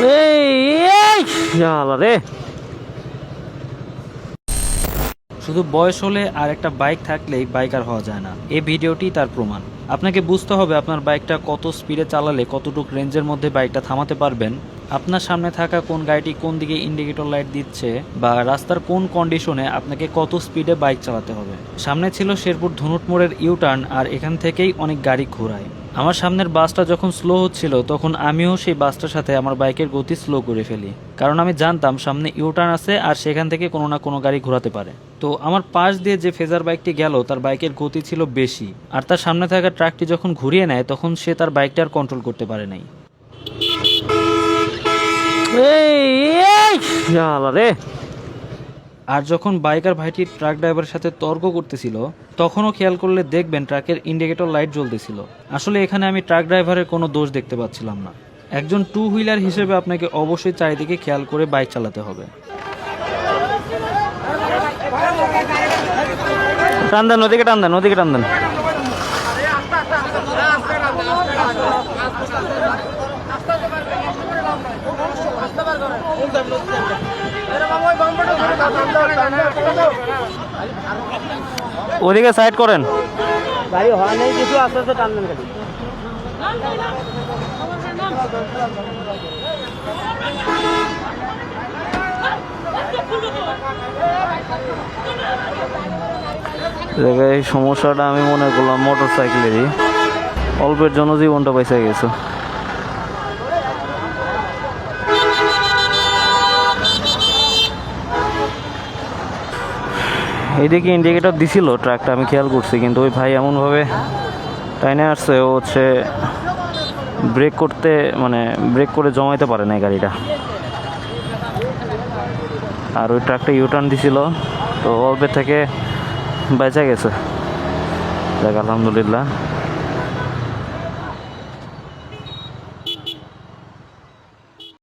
এই শুধু বয়স হলে আর একটা বাইক থাকলেই বাইকার হওয়া যায় না। এই ভিডিওটি তার প্রমাণ। আপনাকে বুঝতে হবে আপনার বাইকটা কত স্পিডে চালালে কতটুক রেঞ্জের মধ্যে বাইকটা থামাতে পারবেন। আপনার সামনে থাকা কোন গাড়িটি কোন দিকে ইন্ডিকেটর লাইট দিচ্ছে বা রাস্তার কোন কন্ডিশনে আপনাকে কত স্পিডে বাইক চালাতে হবে। সামনে ছিল শেরপুর ধনুট মোড়ের ইউটার্ন আর এখান থেকেই অনেক গাড়ি ঘোরায়। আমার সামনের বাসটা যখন স্লো হচ্ছিল, তখন আমিও সেই বাসটার সাথে আমার বাইকের গতি স্লো করে ফেলি। কারণ আমি জানতাম সামনে ইউটার্ন আছে আর সেখান থেকে কোনো না কোনো গাড়ি ঘোরাতে পারে। তো আমার পাশ দিয়ে যে ফেজার বাইকটি গেল, তার বাইকের গতি ছিল বেশি। আর তার সামনে থাকা ট্রাকটি যখন ঘুরিয়ে নেয়, তখন সে তার বাইকটা আর কন্ট্রোল করতে পারে নাই। রে। আর যখন বাইকার ভাইটি ট্রাক ড্রাইভারের সাথে তর্ক করতেছিল, তখনও খেয়াল করলে দেখবেন ট্রাকের ইন্ডিকেটর লাইট জ্বলতেছিল। আসলে এখানে আমি ট্রাক ড্রাইভারের কোনো দোষ দেখতে পাচ্ছিলাম না। একজন টু হুইলার হিসেবে আপনাকে অবশ্যই চারিদিকে খেয়াল করে বাইক চালাতে হবে। টান নদীকে টান নদীকে টান দেন। ওদিকে সাইড করেন। গাড়ি হওয়া নেই কিছু আস্তে আস্তে টানবেন দেখে এই সমস্যাটা আমি মনে করলাম মোটর সাইকেলেরই অল্পের জন্য জীবনটা বেঁচে গেছে। এইদিকে ইন্ডিকেটর দিছিল ট্রাকটা আমি খেয়াল করছি, কিন্তু ওই ভাই এমনভাবে টাইনে আসছে, ও হচ্ছে ব্রেক করতে মানে ব্রেক করে জমাইতে পারে না গাড়িটা। আর ওই ট্রাকটা ইউটার্ন দিছিল, তো অল্পের থেকে বেঁচে গেছে। দেখ, আলহামদুলিল্লাহ।